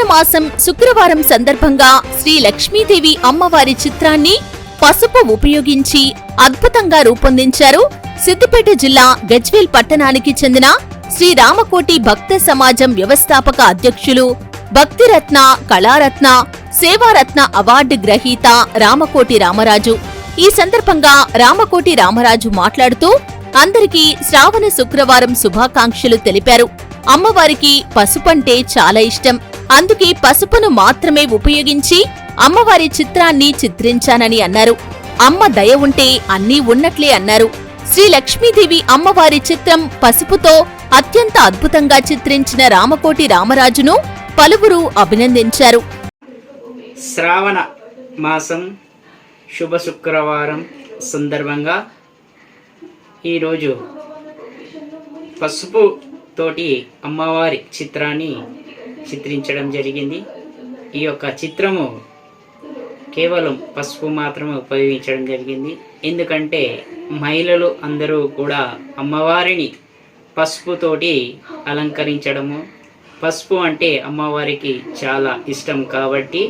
శ్రావణ మాసం శుక్రవారం సందర్భంగా శ్రీ లక్ష్మీదేవి అమ్మవారి చిత్రాన్ని పసుపు ఉపయోగించి అద్భుతంగా రూపొందించారు. సిద్దిపేట జిల్లా గజ్వేల్ పట్టణానికి చెందిన శ్రీ రామకోటి భక్త సమాజం వ్యవస్థాపక అధ్యక్షులు భక్తిరత్న కళారత్న సేవారత్న అవార్డు గ్రహీత రామకోటి రామరాజు. ఈ సందర్భంగా రామకోటి రామరాజు మాట్లాడుతూ అందరికీ శ్రావణ శుక్రవారం శుభాకాంక్షలు తెలిపారు. అమ్మవారికి పసుపంటే చాలా ఇష్టం. అందుకే పసుపును మాత్రమే ఉపయోగించి అమ్మవారి చిత్రాన్ని చిత్రించానని అన్నారు. అమ్మ దయ ఉంటే అన్నీ ఉన్నట్లే అన్నారు. శ్రీ లక్ష్మీదేవి అమ్మవారి చిత్రం పసుపుతో అత్యంత అద్భుతంగా చిత్రించిన రామకోటి రామరాజును పలువురు అభినందించారు. శ్రావణ మాసం శుభ శుక్రవారం సందర్భంగా ఈరోజు పసుపు తోటి అమ్మవారి చిత్రాన్ని చిత్రించడం జరిగింది. ఈ యొక్క చిత్రము కేవలం పసుపు మాత్రమే ఉపయోగించడం జరిగింది. ఎందుకంటే మహిళలు అందరూ కూడా అమ్మవారిని పసుపుతోటి అలంకరించడము. పసుపు అంటే అమ్మవారికి చాలా ఇష్టం కాబట్టి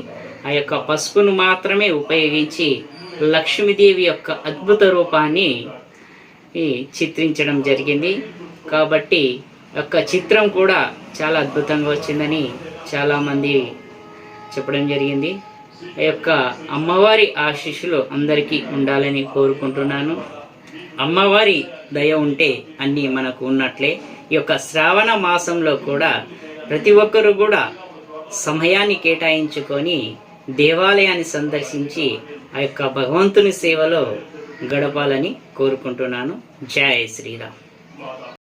ఆ యొక్క పసుపును మాత్రమే ఉపయోగించి లక్ష్మీదేవి యొక్క అద్భుత రూపాన్ని చిత్రించడం జరిగింది. కాబట్టి యొక్క చిత్రం కూడా చాలా అద్భుతంగా వచ్చిందని చాలామంది చెప్పడం జరిగింది. ఆ యొక్క అమ్మవారి ఆశీస్సులు అందరికీ ఉండాలని కోరుకుంటున్నాను. అమ్మవారి దయ ఉంటే అన్నీ మనకు ఉన్నట్లే. ఈ యొక్క శ్రావణ మాసంలో కూడా ప్రతి ఒక్కరు కూడా సమయాన్ని కేటాయించుకొని దేవాలయాన్ని సందర్శించి ఆ యొక్క భగవంతుని సేవలో గడపాలని కోరుకుంటున్నాను. జయ శ్రీరామ్.